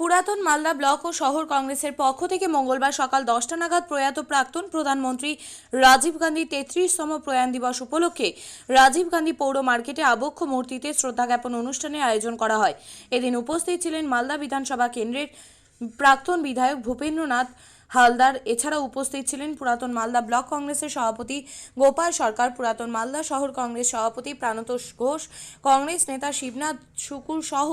পুরাতন মালদা ব্লক ও শহর কংগ্রেসের পক্ষ থেকে মঙ্গলবার সকাল দশটা নাগাদ প্রয়াত প্রাক্তন প্রধানমন্ত্রী রাজীব গান্ধী তেত্রিশতম প্রয়াণ দিবস উপলক্ষে রাজীব গান্ধী পৌর মার্কেটে আবক্ষ মূর্তিতে শ্রদ্ধা জ্ঞাপন অনুষ্ঠানের আয়োজন করা হয়। এদিন উপস্থিত ছিলেন মালদা বিধানসভা কেন্দ্রের প্রাক্তন বিধায়ক ভূপেন্দ্রনাথ হালদার। এছাড়া উপস্থিত ছিলেন পুরাতন মালদা ব্লক কংগ্রেসের সভাপতি গোপাল সরকার, পুরাতন মালদা শহর কংগ্রেস সভাপতি প্রাণতোষ ঘোষ, কংগ্রেস নেতা শিবনাথ শুকুর সহ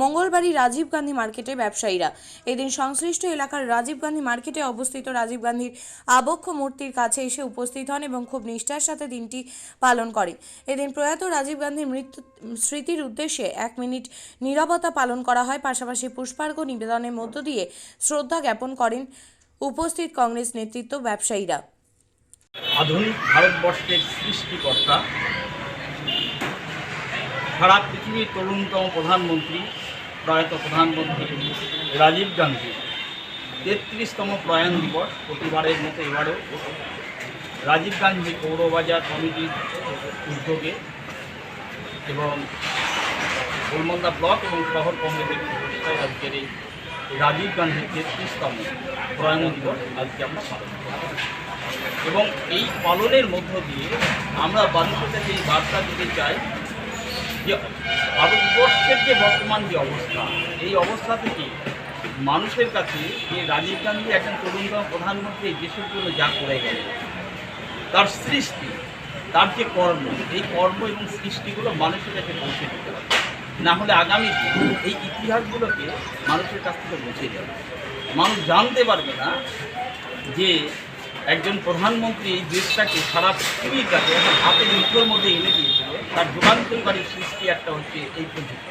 মঙ্গলবারই রাজীব গান্ধী মার্কেটে ব্যবসায়ীরা। এদিন সংশ্লিষ্ট এলাকার রাজীব গান্ধী মার্কেটে অবস্থিত রাজীব গান্ধীর আবক্ষ মূর্তির কাছে এসে উপস্থিত হন এবং খুব নিষ্ঠার সাথে দিনটি পালন করে এদিন প্রয়াত রাজীব গান্ধীর মৃত্যু স্মৃতির উদ্দেশ্যে এক মিনিট নীরবতা পালন করা হয়। পাশাপাশি পুষ্পার্ঘ নিবেদনের মধ্য দিয়ে শ্রদ্ধা জ্ঞাপন করেন উপস্থিত কংগ্রেস নেতৃত্ব ব্যবসায়ীরা। আধুনিক ভারতবর্ষের সৃষ্টিকর্তা, সারা পৃথিবীর তরুণতম প্রধানমন্ত্রী, প্রয়াত প্রধানমন্ত্রী রাজীব গান্ধী। তেত্রিশতম প্রয়াণ দিবস প্রতিবারের মতো এবারেও রাজীব গান্ধী পৌরবাজার কমিটির উদ্যোগে এবং গোলমন্দা ব্লক এবং শহর কংগ্রেসের প্রচেষ্টায় আজকের এই রাজীব গান্ধীর তেত্রিশতম প্রয়াণ দিবস আজকে আমরা পালন এবং এই পালনের মধ্য দিয়ে আমরা মানুষের এই বার্তা দিতে চাই যে ভারতবর্ষের যে বর্তমান যে অবস্থা, এই অবস্থা থেকে মানুষের কাছে যে রাজীব গান্ধী একজন তরুণতম প্রধানমন্ত্রী দেশের জন্য যা করে গেল তার সৃষ্টি, তার যে কর্ম, এই কর্ম এবং সৃষ্টিগুলো মানুষের কাছে পৌঁছে দিতে হবে। না হলে আগামী এই ইতিহাসগুলোকে মানুষের কাছ থেকে মুছে যাবে মানুষ জানতে পারবে না যে একজন প্রধানমন্ত্রী এই দেশটাকে সারা পৃথিবীর কাছে হাতের মুঠোর মধ্যে এনে দিয়েছিল, তার যুগান্তকারী সৃষ্টি একটা হচ্ছে এই প্রযুক্তি।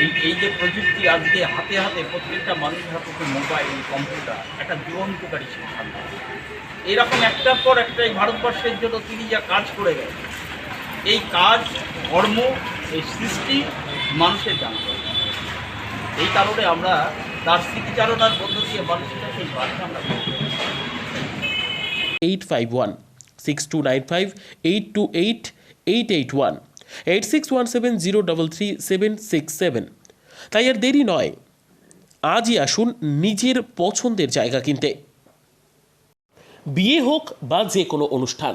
এই এই যে প্রযুক্তি আজকে হাতে হাতে প্রত্যেকটা মানুষের হাতে মোবাইল, কম্পিউটার, একটা যুগান্তকারী সিদ্ধান্ত এরকম একটার পর একটা এই ভারতবর্ষের জন্য তিনি যা কাজ করে গেছেন এই কাজ, কর্ম এই সৃষ্টি মানুষের জানতে। এই কারণে আমরা তার স্মৃতিচারণার মধ্য দিয়ে মানুষের কাছে এই বার্তা আমরা eight five one six two nine five eight two eight eight eight one eight six one seven zero double three seven six seven তাই আর দেরি নয়, আজই আসুন নিজের পছন্দের জায়গা কিনতে। বিয়ে হোক বা যে কোনো অনুষ্ঠান